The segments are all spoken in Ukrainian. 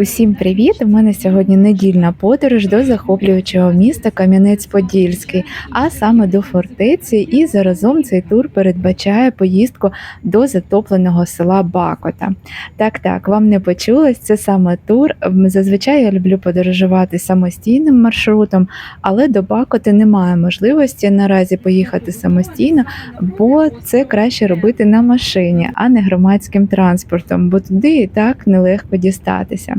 Усім привіт! У мене сьогодні недільна подорож до захоплюючого міста Кам'янець-Подільський, а саме до фортеці. І заразом цей тур передбачає поїздку до затопленого села Бакота. Так, так, вам не почулось, це саме тур. Зазвичай я люблю подорожувати самостійним маршрутом, але до Бакоти немає можливості наразі поїхати самостійно, бо це краще робити на машині, а не громадським транспортом, бо туди і так нелегко дістатися.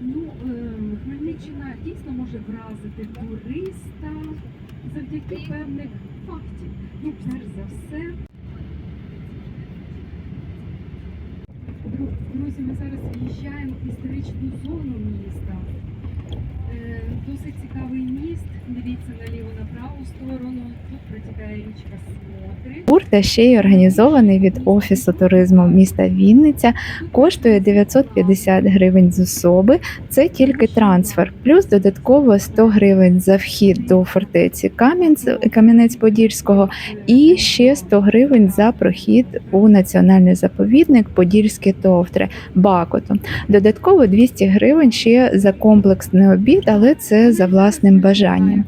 Ну, ем, Хмельниччина дійсно може вразити туриста завдяки певних фактів. Ну, перш за все. Друзі, ми зараз в'їжджаємо в історичну зону міста. Е, Досить цікавий міст. Дивіться на Тур та ще й організований від офісу туризму міста Вінниця. Коштує 950 гривень з особи. Це тільки трансфер, плюс додатково 100 гривень за вхід до фортеці Кам'янець- Кам'янець-Подільського і ще 100 гривень за прохід у національний заповідник Подільські товтри Бакоту. Додатково 200 гривень ще за комплексний обід, але це за власним бажанням.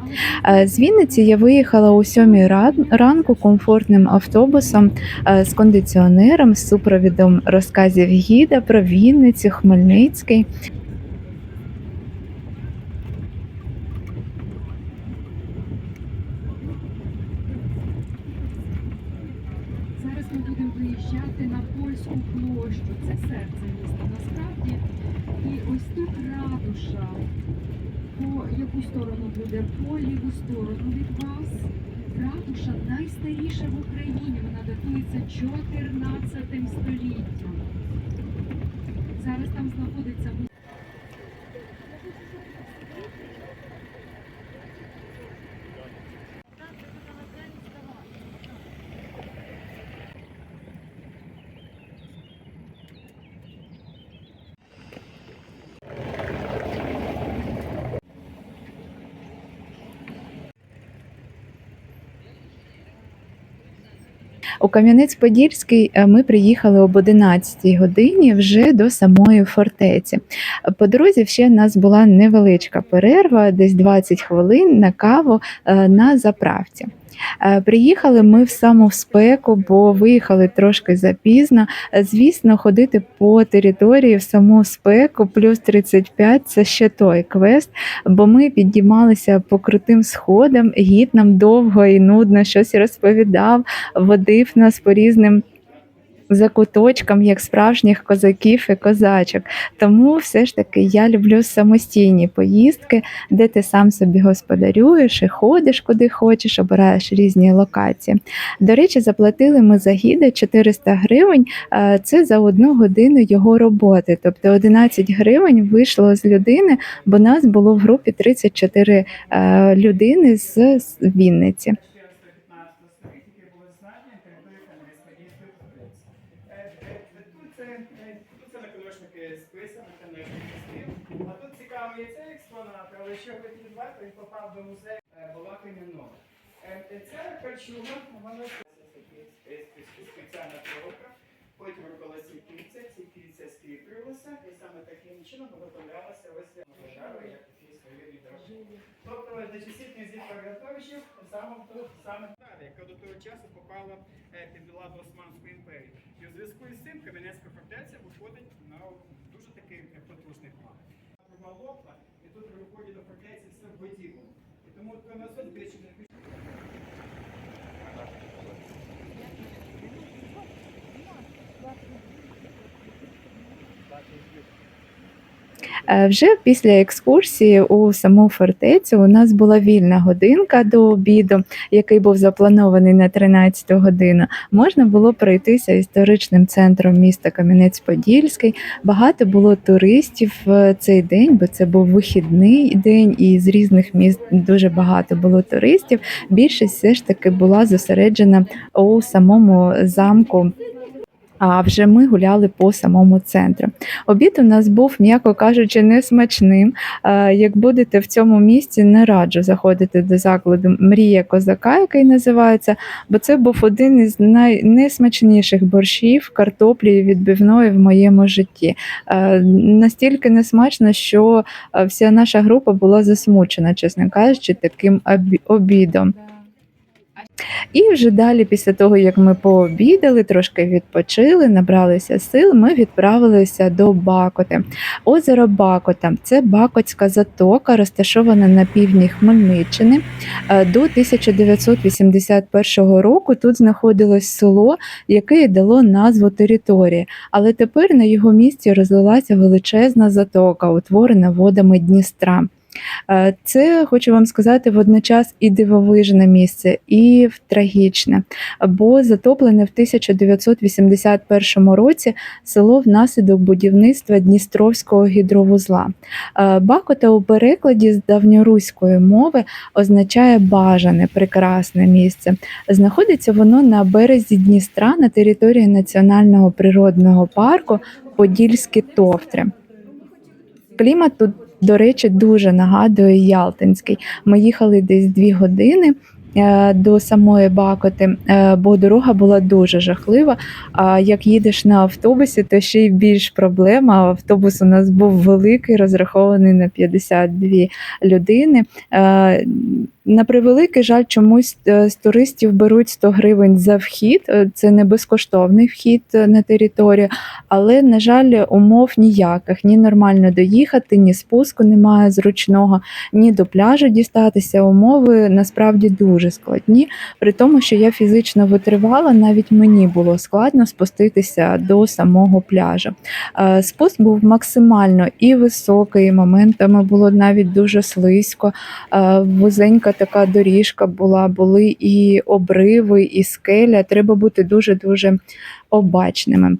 Е, З Вінниці я виїхала о 7 ран- ранку комфортним автобусом е, з кондиціонером, з супровідом розказів гіда про Вінницю, Хмельницький. Зараз ми будемо виїжджати на польську площу. Це серце міста насправді. І ось тут ратуша. Яку сторону буде? По ліву сторону від вас. Ратуша найстаріша в Україні. Вона датується 14 століттям. Зараз там знаходиться У Кам'янець-Подільський е, ми приїхали об 11 годині вже до самої фортеці. По дорозі ще в нас була невеличка перерва, десь 20 хвилин на каву е, на заправці. Е, Приїхали ми в саму спеку, бо виїхали трошки запізно. Звісно, ходити по території в саму спеку плюс 35 це ще той квест, бо ми підіймалися по крутим сходам, гід нам довго і нудно щось розповідав, водив нас по різним закуточкам, як справжніх козаків і козачок. Тому все ж таки я люблю самостійні поїздки, де ти сам собі господарюєш і ходиш куди хочеш, обираєш різні локації. До речі, заплатили ми за гіда 400 гривень. е, Це за одну годину його роботи. Тобто 11 гривень вийшло з людини, бо нас було в групі 34 е, людини з з Вінниці. 14-15 столітті, які були знайдені на території Кам'янець-Подільської провінції. Е, е, Тут це, е, тут це наконечники списа, наконечники слів. А тут цікавий цей експонат, але що ви відверто, він попав до музею е, Балакиняного. Ця кольчуга, вона спеціальна коробка, потім робилася кільця, ці кільця скріплювалися, і саме таким чином виготовлялася ось як такі своєрідні дороги. Тобто до часів князів Павлятовичів саме тут, саме далі, яка до того часу попала е, під владу Османської імперії. І у зв'язку із цим Кам'янецька фортеця виходить на дуже такий потужний план. Лопла, і тут при виході до фортеці все вбитіло. І тому коносот більше не Вже після екскурсії у саму фортецю у нас була вільна годинка до обіду, який був запланований на 13 годину. Можна було пройтися історичним центром міста Кам'янець-Подільський. Багато було туристів в цей день, бо це був вихідний день, і з різних міст дуже багато було туристів. Більшість все ж таки була зосереджена у самому замку А вже ми гуляли по самому центру. Обід у нас був, м'яко кажучи, несмачним. Е, Як будете в цьому місці, не раджу заходити до закладу Мрія козака, який називається, бо це був один із найнесмачніших борщів картоплі відбивної в моєму житті. Е, Настільки несмачно, що е, вся наша група була засмучена, чесно кажучи, таким обідом. І вже далі, після того, як ми пообідали, трошки відпочили, набралися сил, ми відправилися до Бакоти. Озеро Бакота це Бакотська затока, розташована на півдні Хмельниччини. Е, До 1981 року тут знаходилось село, яке дало назву території. Але тепер на його місці розлилася величезна затока, утворена водами Дністра. Е, Це хочу вам сказати водночас і дивовижне місце, і трагічне, бо затоплене в 1981 році село внаслідок будівництва Дністровського гідровузла. Е, Бакота у перекладі з давньоруської мови означає бажане, прекрасне місце. Знаходиться воно на березі Дністра на території національного природного парку Подільські Товтри. Клімат тут, до речі, дуже нагадує Ялтинський. Ми їхали десь дві години. е, До самої Бакоти, е, бо дорога була дуже жахлива. А як їдеш на автобусі, то ще й більш проблема. Автобус у нас був великий, розрахований на 52 людини. На превеликий жаль, чомусь е, з туристів беруть 100 гривень за вхід. Е, Це не безкоштовний вхід е, на територію, але, на жаль, умов ніяких. Ні нормально доїхати, ні спуску немає зручного, ні до пляжу дістатися. Умови насправді дуже складні. При тому, що я фізично витривала, навіть мені було складно спуститися до самого пляжу. Спуск був максимально і високий, моментами було навіть дуже слизько. Вузенька така доріжка була, були і обриви, і скеля. Треба бути дуже дуже обачними.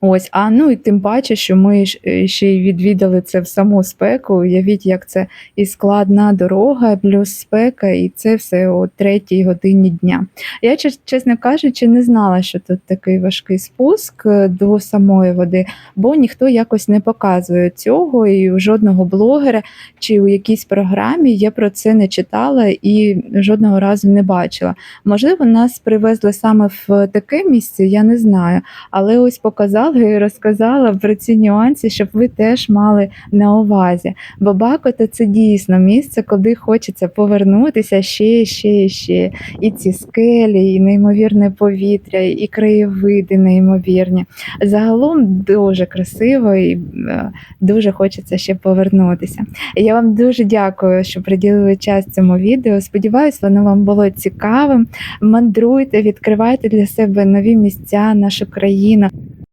Ось, а ну і тим паче, що ми е, ще й відвідали це в саму спеку. Уявіть, як це і складна дорога, плюс спека, і це все о третій годині дня. Я, чесно кажучи, не знала, що тут такий важкий спуск е, до самої води, бо ніхто якось не показує цього, і у жодного блогера чи у якійсь програмі я про це не читала і жодного разу не бачила. Можливо, нас привезли саме в таке місце, я не знаю. Але ось показала і розказала про ці нюанси, щоб ви теж мали на увазі. Бо Бакота це дійсно місце, куди хочеться повернутися ще, ще, ще. І ці скелі, і неймовірне повітря, і краєвиди неймовірні. Загалом дуже красиво і е, дуже хочеться ще повернутися. Я вам дуже дякую, що приділили час цьому відео. Сподіваюсь, воно вам було цікавим. Мандруйте, відкривайте для себе нові місця, нашу країну.